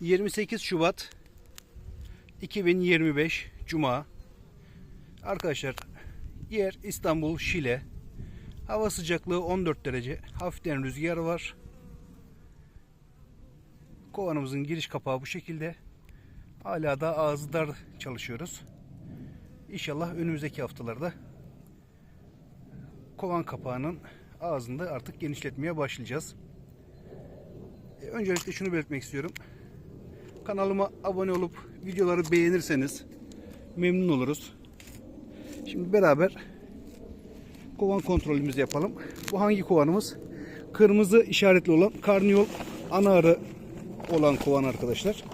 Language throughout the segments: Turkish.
28 Şubat 2025 Cuma. Arkadaşlar yer İstanbul Şile. Hava sıcaklığı 14 derece. Hafiften rüzgar var. Kovanımızın giriş kapağı bu şekilde. Hala da ağzı dar çalışıyoruz. İnşallah önümüzdeki haftalarda kovan kapağının ağzında artık genişletmeye başlayacağız. E, Öncelikle şunu belirtmek istiyorum. Kanalıma abone olup videoları beğenirseniz memnun oluruz. Şimdi beraber kovan kontrolümüzü yapalım. Bu hangi kovanımız? Kırmızı işaretli olan karniyol ana arı olan kovan arkadaşlar.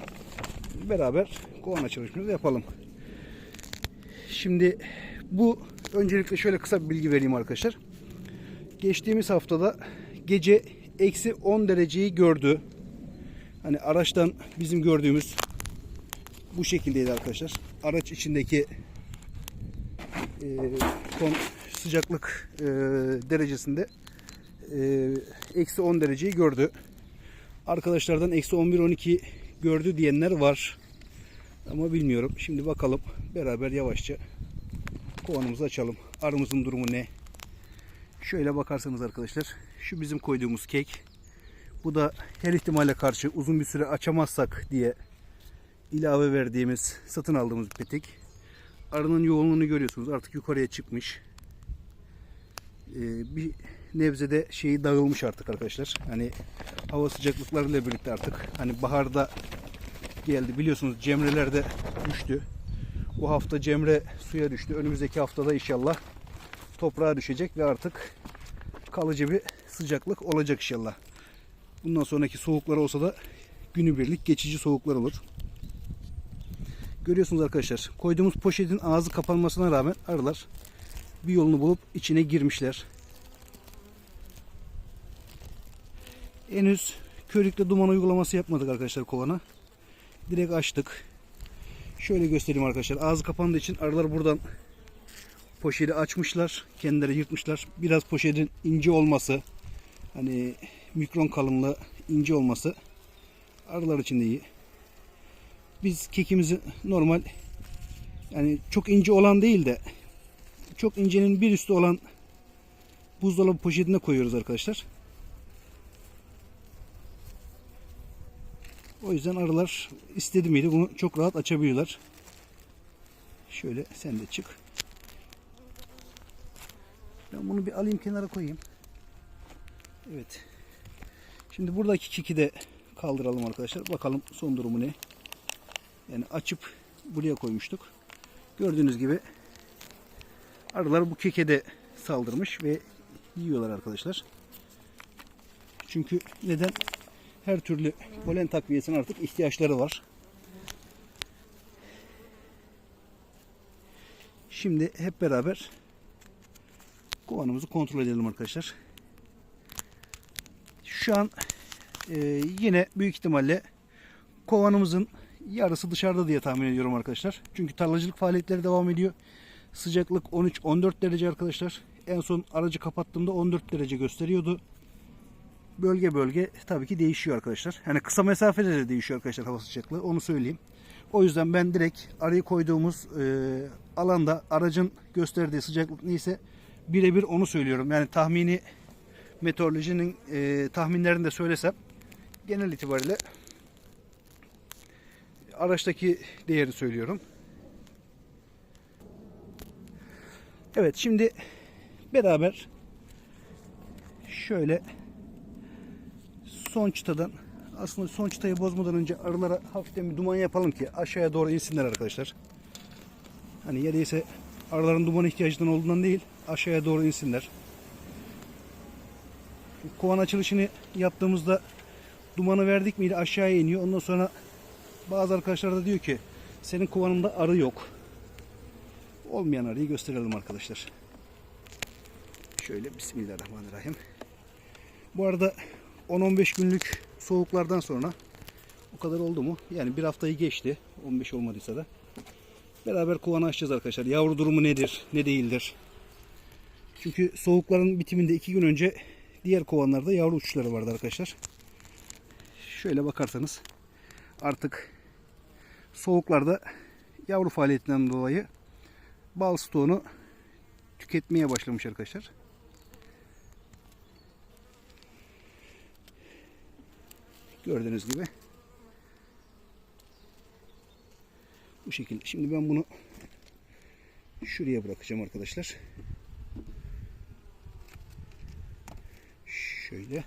Beraber kovan açılışımızı yapalım. Şimdi bu öncelikle şöyle kısa bir bilgi vereyim arkadaşlar. Geçtiğimiz haftada gece eksi 10 dereceyi gördü. Hani araçtan bizim gördüğümüz bu şekildeydi arkadaşlar. Araç içindeki e, kon, sıcaklık e, derecesinde e, eksi 10 dereceyi gördü. Arkadaşlardan eksi 11-12 gördü diyenler var. Ama bilmiyorum. Şimdi bakalım. Beraber yavaşça kovanımızı açalım. Arımızın durumu ne? Şöyle bakarsanız arkadaşlar. Şu bizim koyduğumuz kek. Bu da her ihtimale karşı uzun bir süre açamazsak diye ilave verdiğimiz, satın aldığımız bir petek. Arının yoğunluğunu görüyorsunuz. Artık yukarıya çıkmış. Ee, bir nebzede şeyi dağılmış artık arkadaşlar. Hani hava sıcaklıklarıyla birlikte artık hani baharda geldi. Biliyorsunuz cemreler de düştü. Bu hafta cemre suya düştü. Önümüzdeki haftada inşallah toprağa düşecek ve artık kalıcı bir sıcaklık olacak inşallah. Bundan sonraki soğuklar olsa da günübirlik geçici soğuklar olur. Görüyorsunuz arkadaşlar koyduğumuz poşetin ağzı kapanmasına rağmen arılar bir yolunu bulup içine girmişler. Henüz körükle duman uygulaması yapmadık arkadaşlar kovana. Direkt açtık. Şöyle göstereyim arkadaşlar. Ağzı kapandığı için arılar buradan poşeti açmışlar. Kendileri yırtmışlar. Biraz poşetin ince olması hani mikron kalınlığı ince olması arılar için de iyi. Biz kekimizi normal yani çok ince olan değil de çok incenin bir üstü olan buzdolabı poşetine koyuyoruz arkadaşlar. O yüzden arılar istedi miydi bunu çok rahat açabiliyorlar. Şöyle sen de çık. Ben bunu bir alayım kenara koyayım. Evet. Şimdi buradaki kiki de kaldıralım arkadaşlar. Bakalım son durumu ne. Yani açıp buraya koymuştuk. Gördüğünüz gibi arılar bu keke de saldırmış ve yiyorlar arkadaşlar. Çünkü neden? Her türlü polen takviyesine artık ihtiyaçları var. Şimdi hep beraber kovanımızı kontrol edelim arkadaşlar. Şu an e, yine büyük ihtimalle kovanımızın yarısı dışarıda diye tahmin ediyorum arkadaşlar. Çünkü tarlacılık faaliyetleri devam ediyor. Sıcaklık 13-14 derece arkadaşlar. En son aracı kapattığımda 14 derece gösteriyordu. Bölge bölge tabii ki değişiyor arkadaşlar. Yani kısa mesafede de değişiyor arkadaşlar hava sıcaklığı. Onu söyleyeyim. O yüzden ben direkt arayı koyduğumuz e, alanda aracın gösterdiği sıcaklık neyse birebir onu söylüyorum. Yani tahmini meteorolojinin e, tahminlerini de söylesem genel itibariyle araçtaki değeri söylüyorum. Evet şimdi beraber şöyle son çıtadan aslında son çıtayı bozmadan önce arılara hafiften bir duman yapalım ki aşağıya doğru insinler arkadaşlar. Hani yeriyse arıların duman ihtiyacından olduğundan değil aşağıya doğru insinler. Kovan açılışını yaptığımızda dumanı verdik miydi aşağıya iniyor. Ondan sonra bazı arkadaşlar da diyor ki senin kovanında arı yok. Olmayan arıyı gösterelim arkadaşlar. Şöyle Bismillahirrahmanirrahim. Bu arada 10-15 günlük soğuklardan sonra o kadar oldu mu? Yani bir haftayı geçti. 15 olmadıysa da. Beraber kovanı açacağız arkadaşlar. Yavru durumu nedir, ne değildir? Çünkü soğukların bitiminde iki gün önce diğer kovanlarda yavru uçuşları vardı arkadaşlar. Şöyle bakarsanız artık soğuklarda yavru faaliyetinden dolayı bal stoğunu tüketmeye başlamış arkadaşlar. Gördüğünüz gibi. Bu şekilde. Şimdi ben bunu şuraya bırakacağım arkadaşlar. Şöyle.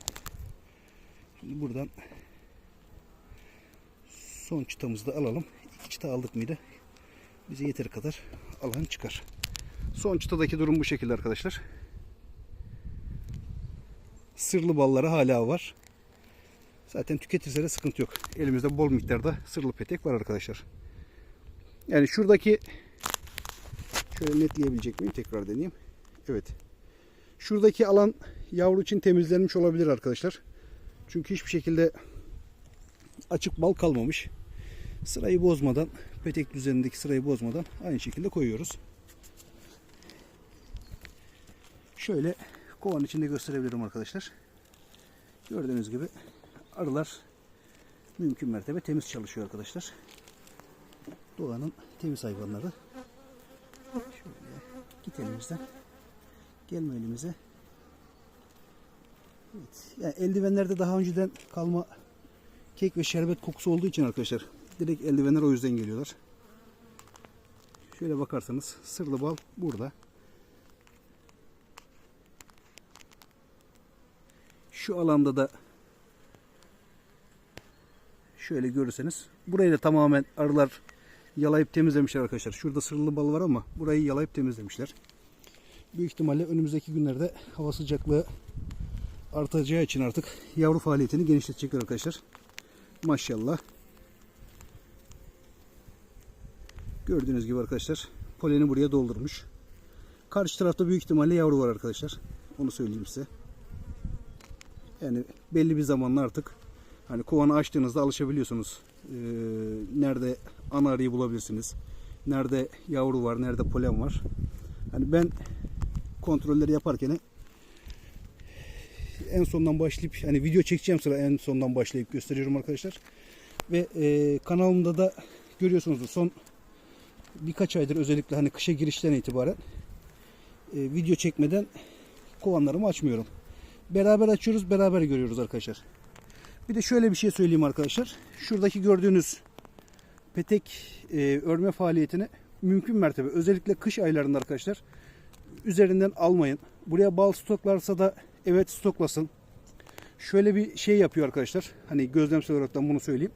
Şimdi buradan son çıtamızı da alalım. İki çıta aldık mıydı? Bize yeteri kadar alan çıkar. Son çıtadaki durum bu şekilde arkadaşlar. Sırlı balları hala var. Zaten tüketirse de sıkıntı yok. Elimizde bol miktarda sırlı petek var arkadaşlar. Yani şuradaki şöyle netleyebilecek miyim? Tekrar deneyeyim. Evet. Şuradaki alan yavru için temizlenmiş olabilir arkadaşlar. Çünkü hiçbir şekilde açık bal kalmamış. Sırayı bozmadan, petek düzenindeki sırayı bozmadan aynı şekilde koyuyoruz. Şöyle kovanın içinde gösterebilirim arkadaşlar. Gördüğünüz gibi arılar mümkün mertebe temiz çalışıyor arkadaşlar. Doğanın temiz hayvanları. Şöyle git elimizden. Gelme elimize. Evet. Yani eldivenlerde daha önceden kalma kek ve şerbet kokusu olduğu için arkadaşlar direkt eldivenler o yüzden geliyorlar. Şöyle bakarsanız sırlı bal burada. Şu alanda da şöyle görürseniz burayı da tamamen arılar yalayıp temizlemişler arkadaşlar. Şurada sırlı bal var ama burayı yalayıp temizlemişler. Büyük ihtimalle önümüzdeki günlerde hava sıcaklığı artacağı için artık yavru faaliyetini genişletecekler arkadaşlar. Maşallah. Gördüğünüz gibi arkadaşlar poleni buraya doldurmuş. Karşı tarafta büyük ihtimalle yavru var arkadaşlar. Onu söyleyeyim size. Yani belli bir zamanla artık hani kovanı açtığınızda alışabiliyorsunuz. Ee, nerede ana arıyı bulabilirsiniz. Nerede yavru var, nerede polen var. Hani ben kontrolleri yaparken en sondan başlayıp hani video çekeceğim sıra en sondan başlayıp gösteriyorum arkadaşlar. Ve e, kanalımda da görüyorsunuzdur son birkaç aydır özellikle hani kışa girişten itibaren e, video çekmeden kovanlarımı açmıyorum. Beraber açıyoruz, beraber görüyoruz arkadaşlar. Bir de şöyle bir şey söyleyeyim arkadaşlar. Şuradaki gördüğünüz petek e, örme faaliyetini mümkün mertebe özellikle kış aylarında arkadaşlar üzerinden almayın. Buraya bal stoklarsa da evet stoklasın. Şöyle bir şey yapıyor arkadaşlar. Hani gözlemsel olarak da bunu söyleyeyim.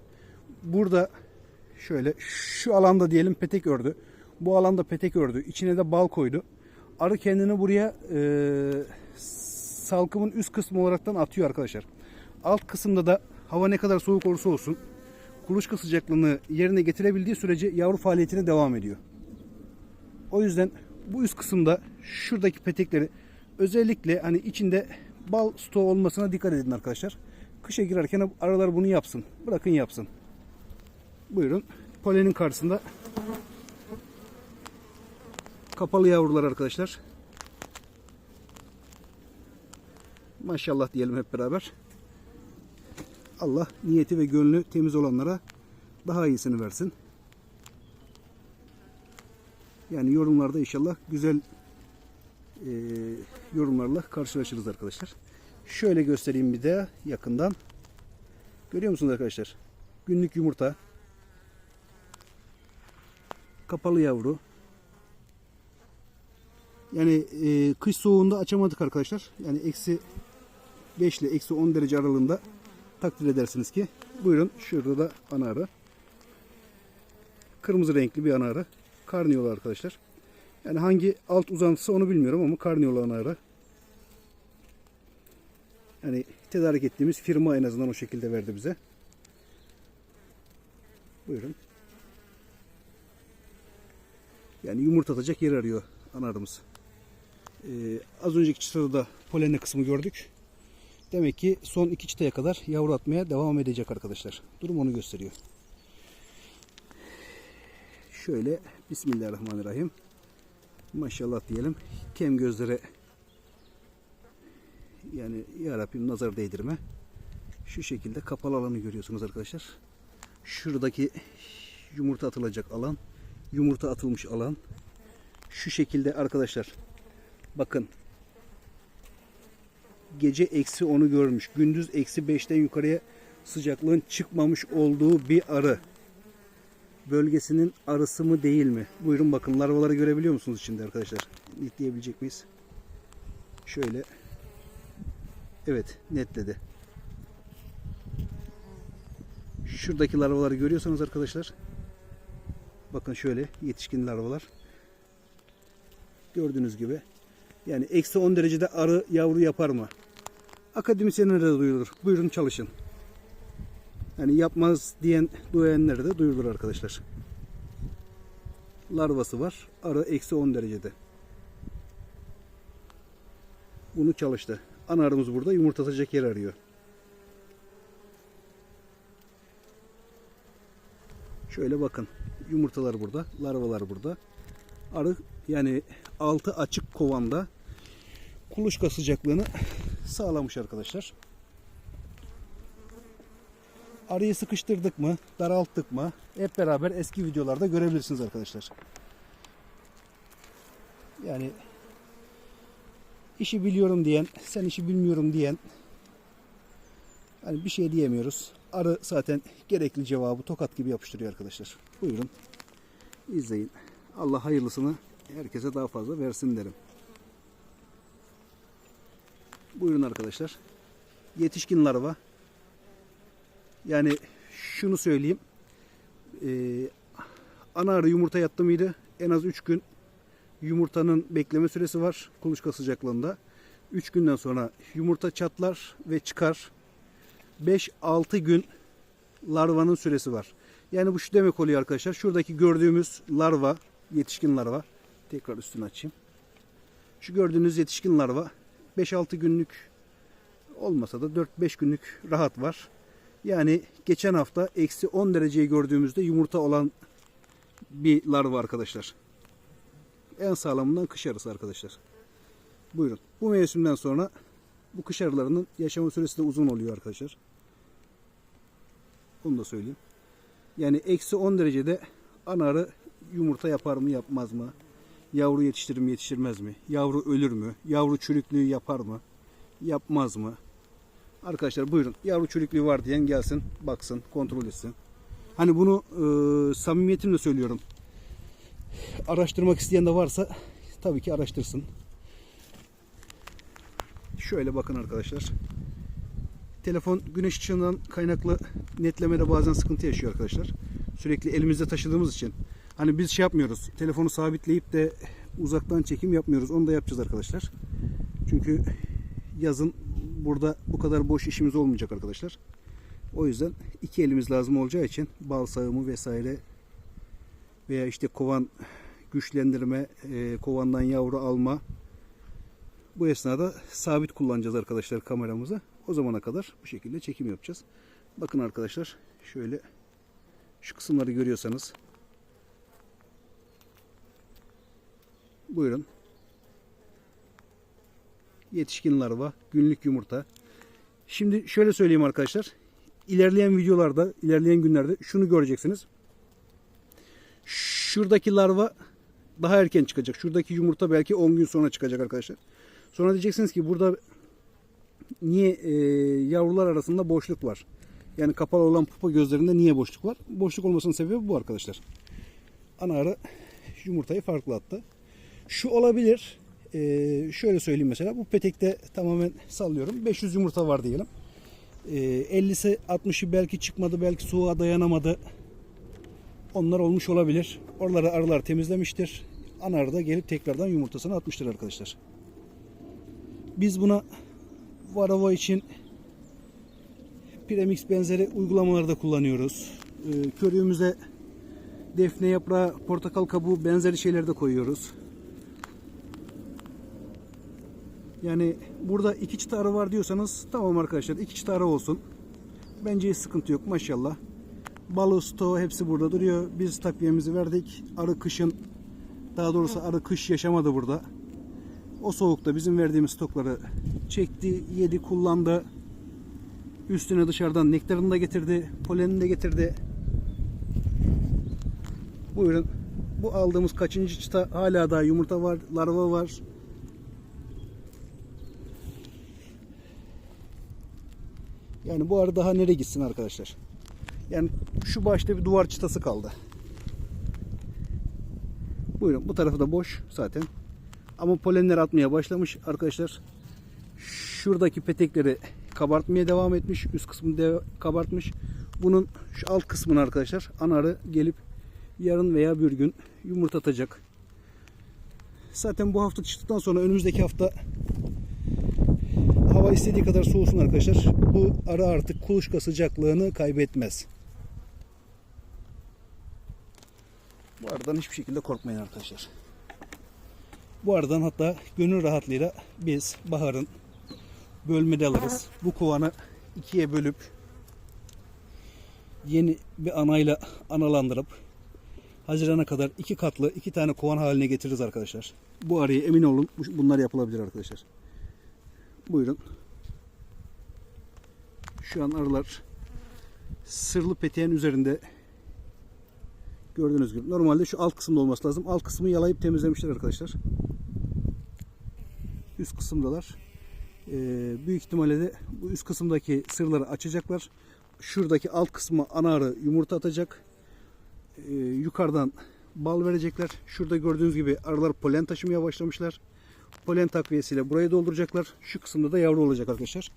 Burada şöyle şu alanda diyelim petek ördü. Bu alanda petek ördü. İçine de bal koydu. Arı kendini buraya e, salkımın üst kısmı olaraktan atıyor arkadaşlar. Alt kısımda da hava ne kadar soğuk olursa olsun kuluçka sıcaklığını yerine getirebildiği sürece yavru faaliyetine devam ediyor. O yüzden bu üst kısımda şuradaki petekleri özellikle hani içinde bal stoğu olmasına dikkat edin arkadaşlar. Kışa girerken aralar bunu yapsın. Bırakın yapsın. Buyurun. Polenin karşısında kapalı yavrular arkadaşlar. Maşallah diyelim hep beraber. Allah niyeti ve gönlü temiz olanlara daha iyisini versin. Yani yorumlarda inşallah güzel e, yorumlarla karşılaşırız arkadaşlar. Şöyle göstereyim bir de yakından. Görüyor musunuz arkadaşlar? Günlük yumurta. Kapalı yavru. Yani e, kış soğuğunda açamadık arkadaşlar. Yani eksi 5 ile eksi 10 derece aralığında takdir edersiniz ki. Buyurun şurada da ana arı. Kırmızı renkli bir ana arı. Karniyolu arkadaşlar. Yani hangi alt uzantısı onu bilmiyorum ama karniyolu ana arı. Yani tedarik ettiğimiz firma en azından o şekilde verdi bize. Buyurun. Yani yumurta atacak yer arıyor ana arımız. Ee, az önceki çıtada da polenle kısmı gördük. Demek ki son iki çıtaya kadar yavru atmaya devam edecek arkadaşlar. Durum onu gösteriyor. Şöyle Bismillahirrahmanirrahim. Maşallah diyelim. Kem gözlere yani ya Rabbim nazar değdirme. Şu şekilde kapalı alanı görüyorsunuz arkadaşlar. Şuradaki yumurta atılacak alan. Yumurta atılmış alan. Şu şekilde arkadaşlar. Bakın. Gece eksi 10'u görmüş. Gündüz eksi 5'ten yukarıya sıcaklığın çıkmamış olduğu bir arı. Bölgesinin arısı mı değil mi? Buyurun bakın larvaları görebiliyor musunuz içinde arkadaşlar? Netleyebilecek miyiz? Şöyle. Evet netledi. Şuradaki larvaları görüyorsanız arkadaşlar. Bakın şöyle yetişkin larvalar. Gördüğünüz gibi. Yani eksi 10 derecede arı yavru yapar mı? Akademisyenlere de duyulur. Buyurun çalışın. Yani yapmaz diyen duyanlara da duyulur arkadaşlar. Larvası var. Arı eksi 10 derecede. Bunu çalıştı. Ana arımız burada yumurtlatacak yer arıyor. Şöyle bakın. Yumurtalar burada. Larvalar burada. Arı yani altı açık kovanda kuluçka sıcaklığını sağlamış arkadaşlar. Arıyı sıkıştırdık mı, daralttık mı hep beraber eski videolarda görebilirsiniz arkadaşlar. Yani işi biliyorum diyen, sen işi bilmiyorum diyen hani bir şey diyemiyoruz. Arı zaten gerekli cevabı tokat gibi yapıştırıyor arkadaşlar. Buyurun izleyin. Allah hayırlısını herkese daha fazla versin derim. Buyurun arkadaşlar. Yetişkin larva. Yani şunu söyleyeyim. Ee, ana arı yumurta yattı mıydı? En az 3 gün yumurtanın bekleme süresi var kuluçka sıcaklığında. 3 günden sonra yumurta çatlar ve çıkar. 5-6 gün larvanın süresi var. Yani bu şu demek oluyor arkadaşlar. Şuradaki gördüğümüz larva, yetişkin larva. Tekrar üstünü açayım. Şu gördüğünüz yetişkin larva 5-6 günlük olmasa da 4-5 günlük rahat var. Yani geçen hafta eksi 10 dereceyi gördüğümüzde yumurta olan bir larva arkadaşlar. En sağlamından kış arısı arkadaşlar. Buyurun. Bu mevsimden sonra bu kış arılarının yaşama süresi de uzun oluyor arkadaşlar. Onu da söyleyeyim. Yani eksi 10 derecede ana arı yumurta yapar mı yapmaz mı? Yavru yetiştirir mi yetiştirmez mi? Yavru ölür mü? Yavru çürüklüğü yapar mı? Yapmaz mı? Arkadaşlar buyurun. Yavru çürüklüğü var diyen gelsin, baksın, kontrol etsin. Hani bunu e, samimiyetimle söylüyorum. Araştırmak isteyen de varsa tabii ki araştırsın. Şöyle bakın arkadaşlar. Telefon güneş ışığından kaynaklı netlemede bazen sıkıntı yaşıyor arkadaşlar. Sürekli elimizde taşıdığımız için. Hani biz şey yapmıyoruz. Telefonu sabitleyip de uzaktan çekim yapmıyoruz. Onu da yapacağız arkadaşlar. Çünkü yazın burada bu kadar boş işimiz olmayacak arkadaşlar. O yüzden iki elimiz lazım olacağı için bal sağımı vesaire veya işte kovan güçlendirme, e, kovandan yavru alma bu esnada sabit kullanacağız arkadaşlar kameramızı. O zamana kadar bu şekilde çekim yapacağız. Bakın arkadaşlar şöyle şu kısımları görüyorsanız buyurun yetişkin larva, günlük yumurta. Şimdi şöyle söyleyeyim arkadaşlar. İlerleyen videolarda, ilerleyen günlerde şunu göreceksiniz. Şuradaki larva daha erken çıkacak. Şuradaki yumurta belki 10 gün sonra çıkacak arkadaşlar. Sonra diyeceksiniz ki burada niye e, yavrular arasında boşluk var? Yani kapalı olan pupa gözlerinde niye boşluk var? Boşluk olmasının sebebi bu arkadaşlar. Ana arı yumurtayı farklı attı. Şu olabilir. Ee, şöyle söyleyeyim mesela bu petekte tamamen sallıyorum 500 yumurta var diyelim. Ee, 50'si 60'ı belki çıkmadı belki soğuğa dayanamadı. Onlar olmuş olabilir. Oraları arılar temizlemiştir. Ana arı da gelip tekrardan yumurtasını atmıştır arkadaşlar. Biz buna varava için premix benzeri uygulamalarda kullanıyoruz. Ee, körüğümüze defne yaprağı, portakal kabuğu benzeri şeyler de koyuyoruz. Yani burada iki çıta arı var diyorsanız tamam arkadaşlar iki çıta arı olsun. Bence hiç sıkıntı yok maşallah. Balı, sto hepsi burada duruyor. Biz takviyemizi verdik. Arı kışın daha doğrusu arı kış yaşamadı burada. O soğukta bizim verdiğimiz stokları çekti, yedi, kullandı. Üstüne dışarıdan nektarını da getirdi, polenini de getirdi. Buyurun. Bu aldığımız kaçıncı çıta hala daha yumurta var, larva var. Yani bu arı daha nereye gitsin arkadaşlar? Yani şu başta bir duvar çıtası kaldı. Buyurun bu tarafı da boş zaten. Ama polenler atmaya başlamış arkadaşlar. Şuradaki petekleri kabartmaya devam etmiş. Üst kısmını de kabartmış. Bunun şu alt kısmını arkadaşlar anarı gelip yarın veya bir gün yumurta atacak. Zaten bu hafta çıktıktan sonra önümüzdeki hafta hava istediği kadar soğusun arkadaşlar. Bu arı artık kuluçka sıcaklığını kaybetmez. Bu aradan hiçbir şekilde korkmayın arkadaşlar. Bu aradan hatta gönül rahatlığıyla biz baharın bölmede alırız. Bu kovanı ikiye bölüp yeni bir anayla analandırıp Haziran'a kadar iki katlı iki tane kovan haline getiririz arkadaşlar. Bu arayı emin olun bu- bunlar yapılabilir arkadaşlar. Buyurun. Şu an arılar sırlı peteğin üzerinde gördüğünüz gibi. Normalde şu alt kısımda olması lazım. Alt kısmı yalayıp temizlemişler arkadaşlar. Üst kısımdalar. Ee, büyük ihtimalle de bu üst kısımdaki sırları açacaklar. Şuradaki alt kısmı ana arı yumurta atacak. Ee, yukarıdan bal verecekler. Şurada gördüğünüz gibi arılar polen taşımaya başlamışlar. Polen takviyesiyle burayı dolduracaklar. Şu kısımda da yavru olacak arkadaşlar.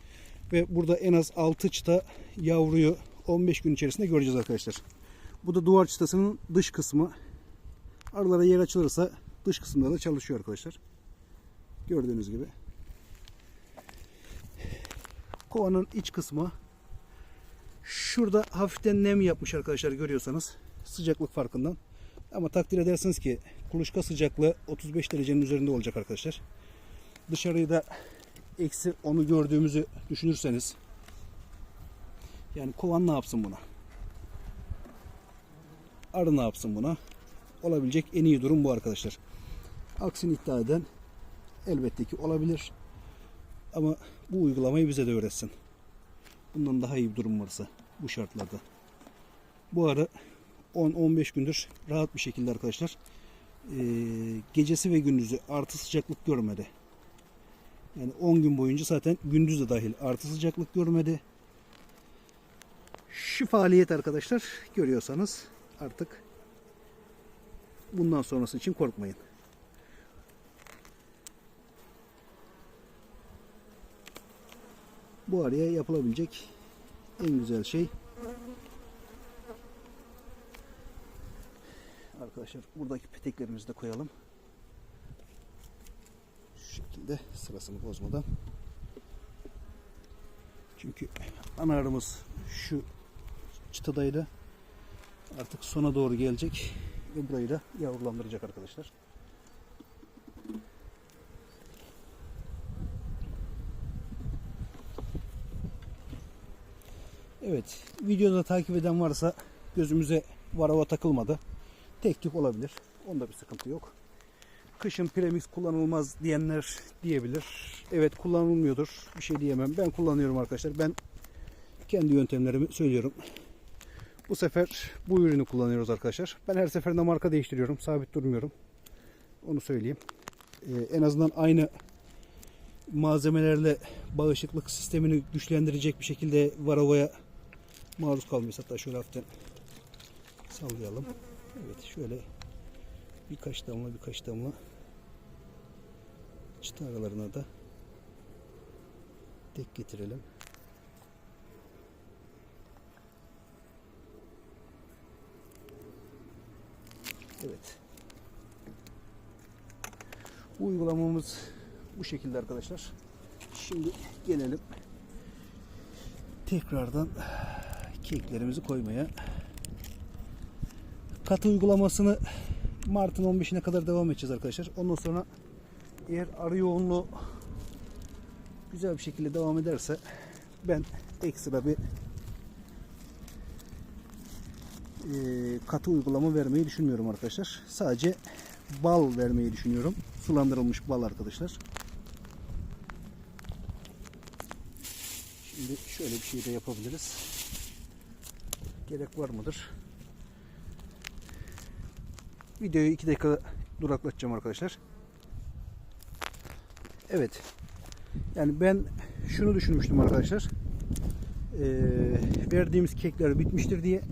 Ve burada en az 6 çıta yavruyu 15 gün içerisinde göreceğiz arkadaşlar. Bu da duvar çıtasının dış kısmı. Aralara yer açılırsa dış kısımda da çalışıyor arkadaşlar. Gördüğünüz gibi. Kovanın iç kısmı. Şurada hafiften nem yapmış arkadaşlar görüyorsanız. Sıcaklık farkından. Ama takdir edersiniz ki kuluçka sıcaklığı 35 derecenin üzerinde olacak arkadaşlar. Dışarıyı da eksi onu gördüğümüzü düşünürseniz yani kovan ne yapsın buna? Arı ne yapsın buna? Olabilecek en iyi durum bu arkadaşlar. Aksini iddia eden elbette ki olabilir. Ama bu uygulamayı bize de öğretsin. Bundan daha iyi bir durum varsa bu şartlarda. Bu arı 10-15 gündür rahat bir şekilde arkadaşlar eee, gecesi ve gündüzü artı sıcaklık görmedi. Yani 10 gün boyunca zaten gündüz de dahil artı sıcaklık görmedi. Şu faaliyet arkadaşlar görüyorsanız artık bundan sonrası için korkmayın. Bu araya yapılabilecek en güzel şey arkadaşlar buradaki peteklerimizi de koyalım. Şekilde sırasını bozmadan. Çünkü ana arımız şu çıtadaydı. Artık sona doğru gelecek ve burayı da yavrulandıracak arkadaşlar. Evet, videoda takip eden varsa gözümüze varava takılmadı. Tek tük olabilir. Onda bir sıkıntı yok. Kışın premix kullanılmaz diyenler diyebilir. Evet kullanılmıyordur. Bir şey diyemem. Ben kullanıyorum arkadaşlar. Ben kendi yöntemlerimi söylüyorum. Bu sefer bu ürünü kullanıyoruz arkadaşlar. Ben her seferinde marka değiştiriyorum. Sabit durmuyorum. Onu söyleyeyim. Ee, en azından aynı malzemelerle bağışıklık sistemini güçlendirecek bir şekilde varavaya maruz kalmıyoruz. Hatta şöyle hafiften sallayalım. Evet şöyle birkaç damla birkaç damla çıta aralarına da tek getirelim. Evet. Bu uygulamamız bu şekilde arkadaşlar. Şimdi gelelim tekrardan keklerimizi koymaya. Katı uygulamasını Mart'ın 15'ine kadar devam edeceğiz arkadaşlar. Ondan sonra eğer arı yoğunluğu güzel bir şekilde devam ederse ben ekstra bir e, katı uygulama vermeyi düşünmüyorum arkadaşlar. Sadece bal vermeyi düşünüyorum. Sulandırılmış bal arkadaşlar. Şimdi şöyle bir şey de yapabiliriz. Gerek var mıdır? Videoyu 2 dakika duraklatacağım arkadaşlar. Evet. Yani ben şunu düşünmüştüm arkadaşlar. Ee, verdiğimiz kekler bitmiştir diye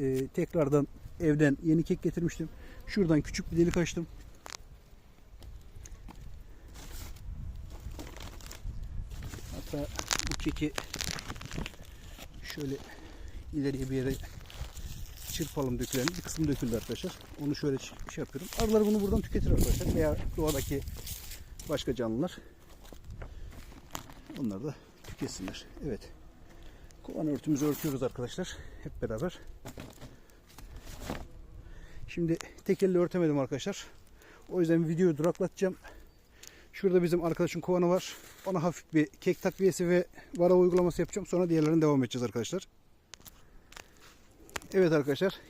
ee, tekrardan evden yeni kek getirmiştim. Şuradan küçük bir delik açtım. Hatta bu keki şöyle ileriye bir yere çırpalım dökülelim. Bir kısmı döküldü arkadaşlar. Onu şöyle şey yapıyorum. Arılar bunu buradan tüketir arkadaşlar. Veya doğadaki başka canlılar. Onlar da tüketsinler. Evet. Kovan örtümüzü örtüyoruz arkadaşlar. Hep beraber. Şimdi tek elle örtemedim arkadaşlar. O yüzden videoyu duraklatacağım. Şurada bizim arkadaşın kovanı var. Ona hafif bir kek takviyesi ve vara uygulaması yapacağım. Sonra diğerlerine devam edeceğiz arkadaşlar. Evet arkadaşlar